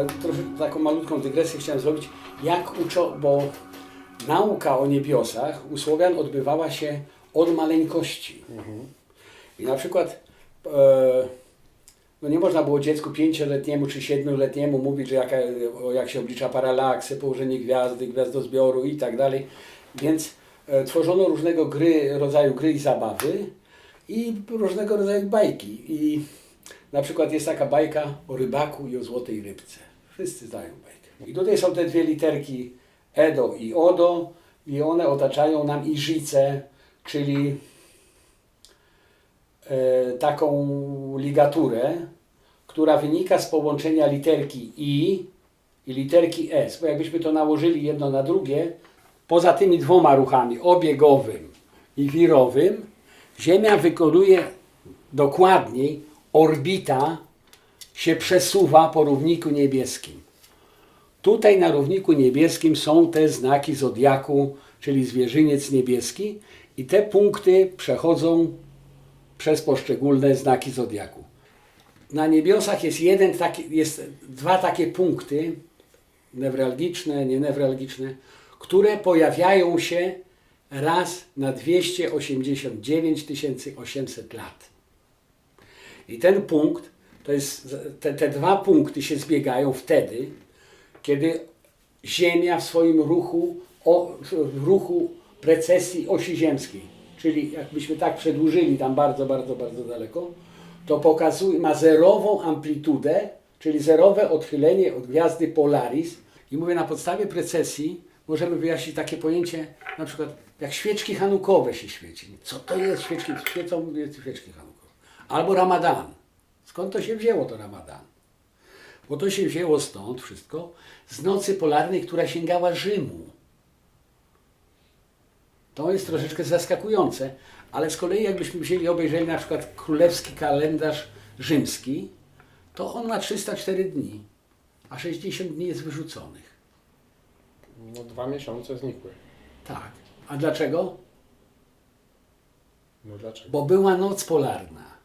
e, troszkę taką malutką dygresję chciałem zrobić. Jak uczą, bo nauka o niebiosach u Słowian odbywała się od maleńkości. I na przykład e, no nie można było dziecku pięcioletniemu czy siedmioletniemu mówić, że jaka, jak się oblicza paralaksy, położenie gwiazdy, gwiazdozbioru i tak dalej. Więc e, tworzono różnego gry, rodzaju gry i zabawy i różnego rodzaju bajki. I na przykład jest taka bajka o rybaku i o złotej rybce. Wszyscy znają bajkę. I tutaj są te dwie literki Edo i Odo i one otaczają nam Iżicę, czyli e, taką ligaturę, która wynika z połączenia literki I i literki S. Bo jakbyśmy to nałożyli jedno na drugie, poza tymi dwoma ruchami, obiegowym i wirowym, Ziemia wykonuje dokładniej, orbita się przesuwa po równiku niebieskim. Tutaj na równiku niebieskim są te znaki zodiaku, czyli zwierzyniec niebieski i te punkty przechodzą przez poszczególne znaki zodiaku. Na niebiosach jest jeden taki, jest dwa takie punkty newralgiczne, nienewralgiczne, które pojawiają się raz na 289 800 lat. I ten punkt, to jest, te, te dwa punkty się zbiegają wtedy, kiedy Ziemia w swoim ruchu, o, w ruchu precesji osi ziemskiej, czyli jakbyśmy tak przedłużyli tam bardzo, bardzo, bardzo daleko, to pokazuje, ma zerową amplitudę, czyli zerowe odchylenie od gwiazdy Polaris. I mówię, na podstawie precesji możemy wyjaśnić takie pojęcie, na przykład jak świeczki hanukowe się świeci. Co to jest świeczki? Świecą świeczki hanukowe. Albo Ramadan. Skąd to się wzięło to Ramadan? Bo to się wzięło stąd wszystko z nocy polarnej, która sięgała Rzymu. To jest troszeczkę zaskakujące, ale z kolei jakbyśmy wzięli, obejrzeli na przykład królewski kalendarz rzymski, to on ma 304 dni, a 60 dni jest wyrzuconych. No dwa miesiące znikły. Tak. A dlaczego? No dlaczego? Bo była noc polarna.